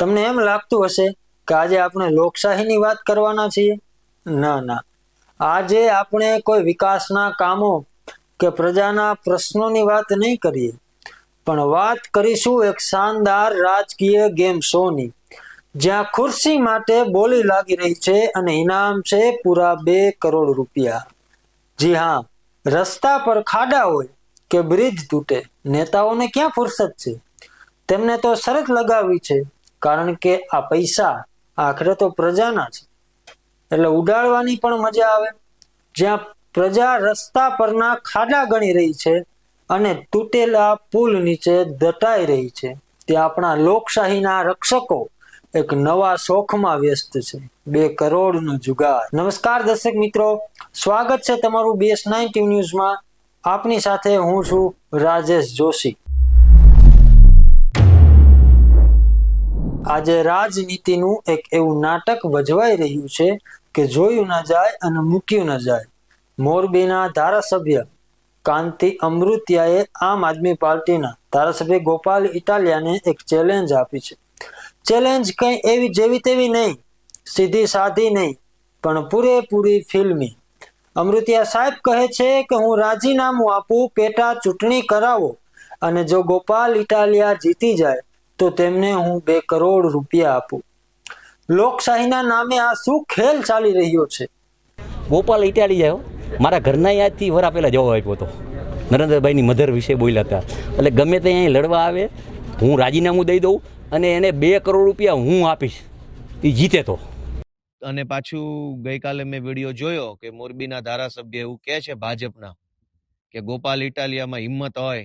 તમને એમ લાગતું હશે કે આજે આપણે લોકશાહીની વાત કરવાના છીએ? ના ના. આજે આપણે કોઈ વિકાસના કામો કે પ્રજાના પ્રશ્નોની વાત નહીં કરીએ. પણ વાત કરીશું એક શાનદાર રાજકીય ગેમ શોની, જ્યાં ખુરશી માટે બોલી લાગી રહી છે અને ઇનામ છે પૂરા બે કરોડ રૂપિયા. જી હા, રસ્તા પર ખાડા હોય કે બ્રિજ તૂટે, નેતાઓને ક્યાં ફુરસત છે? તેમને તો શરત લગાવી છે. કારણ કે આ પૈસા આખરે તો પ્રજાના છે. એટલે ઉડાડવાની પણ મજા આવે. જ્યાં પ્રજા રસ્તા પરના ખાડા ગણી રહી છે અને તૂટેલા પુલ નીચે દટાઈ રહી છે તે આપણા લોકશાહીના રક્ષકો એક નવા શોખમાં વ્યસ્ત છે. બે કરોડનો જુગાર. નમસ્કાર દર્શક મિત્રો. સ્વાગત છે તમારું બીએસ નાઇન્ટી ન્યૂઝમાં. આપની સાથે હું છું રાજેશ જોશી. આજે રાજનીતિનું એક એવું નાટક ભજવાઈ રહ્યું છે કે જોયું ન જાય અને મૂક્યું ન જાય. મોરબીના ધારાસભ્ય કાંતિ અમૃતિયાએ આમ આદમી પાર્ટીના ધારાસભ્ય ગોપાલ ઇટાલિયાને એક ચેલેન્જ આપી છે. ચેલેન્જ કંઈ એવી જેવી તેવી નહીં, સીધી સાધી નહીં, પણ પૂરેપૂરી ફિલ્મી. અમૃતિયા સાહેબ કહે છે કે હું રાજીનામું આપું, પેટા ચૂંટણી કરાવો અને જો ગોપાલ ઇટાલિયા જીતી જાય તો તેમને હું બે કરોડ રૂપિયા આપું. લોકશાહીના નામે આ શું ખેલ ચાલી રહ્યો છે? ગોપાલ ઇટાલી જાય મારા ઘરના યાદથી વરા પહેલાં જવાબ આપ્યો હતો નરેન્દ્રભાઈની મધર વિશે બોલ્યા હતા. એટલે ગમે તે અહીં લડવા આવે હું રાજીનામું દઈ દઉં અને એને બે કરોડ રૂપિયા હું આપીશ. એ જીતે તો. અને પાછું ગઈકાલે મેં વીડિયો જોયો કે મોરબીના ધારાસભ્ય એવું કહે છે ભાજપના કે ગોપાલ ઇટાલિયામાં હિંમત હોય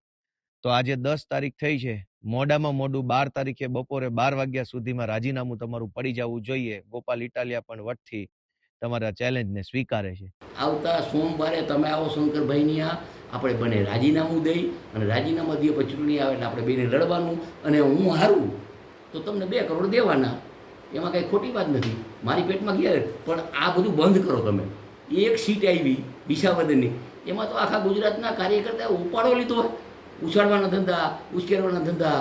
તો આજે દસ તારીખ થઈ છે. મોડામાં મોડું બાર તારીખે બપોરે બાર વાગ્યા સુધીમાં રાજીનામું તમારું પડી જવું જોઈએ. ગોપાલ ઇટાલિયા પણ વટથી તમારા ચેલેન્જને સ્વીકારે છે. આવતા સોમવારે તમે આવો શંકરભાઈની આ આપણે બંને રાજીનામું દઈ અને રાજીનામા દઈએ પછી ચૂંટણી આવે એટલે આપણે બેને લડવાનું. અને હું હારું તો તમને બે કરોડ દેવાના. એમાં કાંઈ ખોટી વાત નથી. મારી પેટમાં ગયા પણ આ બધું બંધ કરો તમે. એક સીટ આવી વિસાવદનની એમાં તો આખા ગુજરાતના કાર્યકર્તાએ ઉપાડો લીધો. હોય ઉછાળવાના ધંધા, ઉશ્કેરવાના ધંધા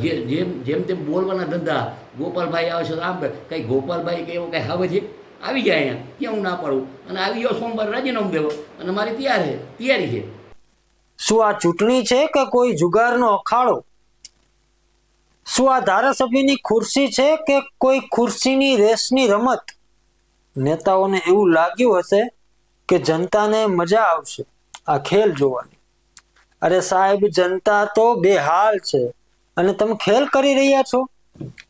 જે જેમ જેમ તેમ બોલવાના ધંધા. ગોપાલભાઈ આવે છે તો આમ કંઈ ગોપાલભાઈ કે એવો કંઈ હવે છે? આવી જાય અહીંયા. ક્યાં હું ના પાડું. અને આવી ગયો સોમવાર રાજીનામું દેવો. અને મારી તૈયાર છે. તૈયારી છે. શું આ ચૂંટણી છે કે કોઈ જુગારનો અખાડો? શું આ ધારાસભ્યની ખુરશી છે કે કોઈ ખુરશીની રેસની રમત? નેતાઓને એવું લાગ્યું હશે કે જનતાને મજા આવશે. આ ખેલ જોવાની. અરે સાહેબ, જનતા તો બેહાલ છે. અને તમે ખેલ કરી રહ્યા છો?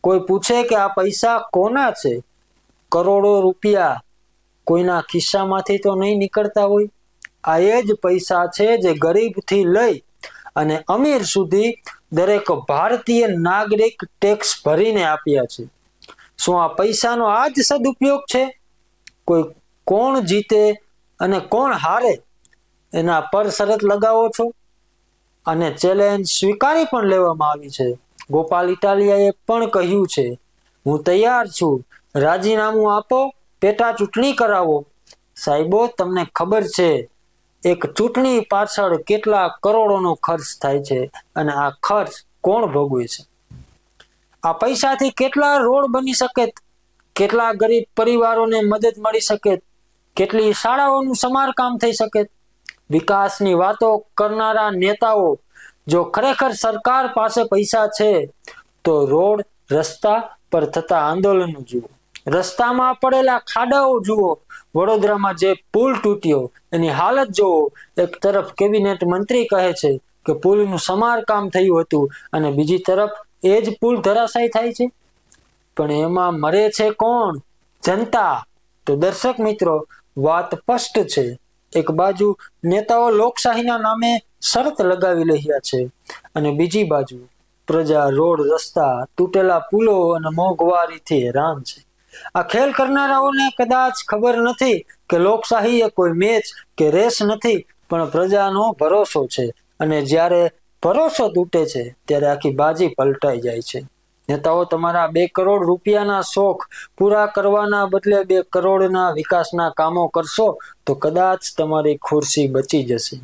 કોઈ પૂછે કે આ પૈસા કોના છે? કરોડો રૂપિયા કોઈના ખિસ્સામાંથી તો નહીં નીકળતા હોય. આ એ જ પૈસા છે જે ગરીબથી લઈ અને અમીર સુધી દરેક ભારતીય નાગરિક ટેક્સ ભરીને આપ્યા છે. શું આ પૈસાનો આ જ સદુપયોગ છે? કોઈ કોણ જીતે અને કોણ હારે? એના પર શરત લગાવો છો? અને ચેલેન્જ સ્વીકારી પણ લેવામાં આવી છે. ગોપાલ ઇટાલિયાએ પણ કહ્યું છે, હું તૈયાર છું. રાજીનામું આપો, પેટા ચૂંટણી કરાવો. સાહેબો, તમને ખબર છે, એક ચૂંટણી પાછળ કેટલા કરોડોનો ખર્ચ થાય છે અને આ ખર્ચ કોણ ભોગવે છે? આ પૈસાથી કેટલા રોડ બની શકે? કેટલા ગરીબ પરિવારોને મદદ મળી શકે? કેટલી શાળાઓનું સમારકામ થઈ શકે? વિકાસની વાતો કરનારા નેતાઓ, જો ખરેખર સરકાર પાસે પૈસા છે, તો રોડ, રસ્તા પર થતા આંદોલનો જુઓ. રસ્તામાં પડેલા ખાડાઓ જુઓ. વડોદરામાં જે પુલ તૂટ્યો, એની હાલત જુઓ. એક તરફ કેબિનેટ મંત્રી કહે છે કે પુલનું સમારકામ થયું હતું અને બીજી તરફ એ જ પુલ ધરાશાય થાય છે. પણ એમાં મરે છે કોણ? જનતા. તો દર્શક મિત્રો, વાત સ્પષ્ટ છે. એક બાજુ નેતાઓ લોકશાહીના નામે શરત લગાવી રહ્યા છે અને બીજી બાજુ પ્રજા, રોડ, રસ્તા, તૂટેલા પુલો અને મોંઘવારીથી હેરાન છે. આ ખેલ કરનારાઓને કદાચ ખબર નથી કે લોકશાહી એ કોઈ મેચ કે રેસ નથી, પણ પ્રજાનો ભરોસો છે અને જ્યારે ભરોસો તૂટે છે, ત્યારે આખી બાજી પલટાઈ જાય છે. નેતાઓ તમારા બે કરોડ રૂપિયાના શોખ પૂરા કરવાના બદલે બે કરોડના વિકાસના કામો કરશો, તો કદાચ તમારી ખુરશી બચી જશે.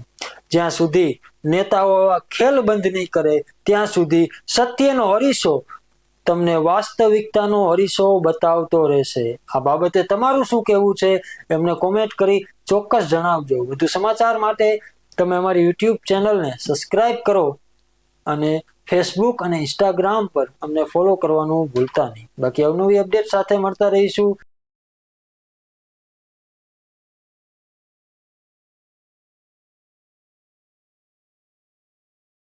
જ્યાં સુધી નેતાઓ ખેલ બંધ નહીં કરે, ત્યાં સુધી સત્યનો હરીશો તમને વાસ્તવિકતાનો હરીશો બતાવતો રહેશે. આ બાબતે તમારું શું કહેવું છે, એમને કોમેન્ટ કરી ચોક્કસ જણાવજો. વધુ સમાચાર માટે તમે અમારી યુટ્યુબ ચેનલને સબસ્ક્રાઇબ કરો અને ફેસબુક અને ઇન્સ્ટાગ્રામ પર અમને ફોલો કરવાનું ભૂલતા નહીં. બાકી અવનવી અપડેટ સાથે મળતા રહીશું.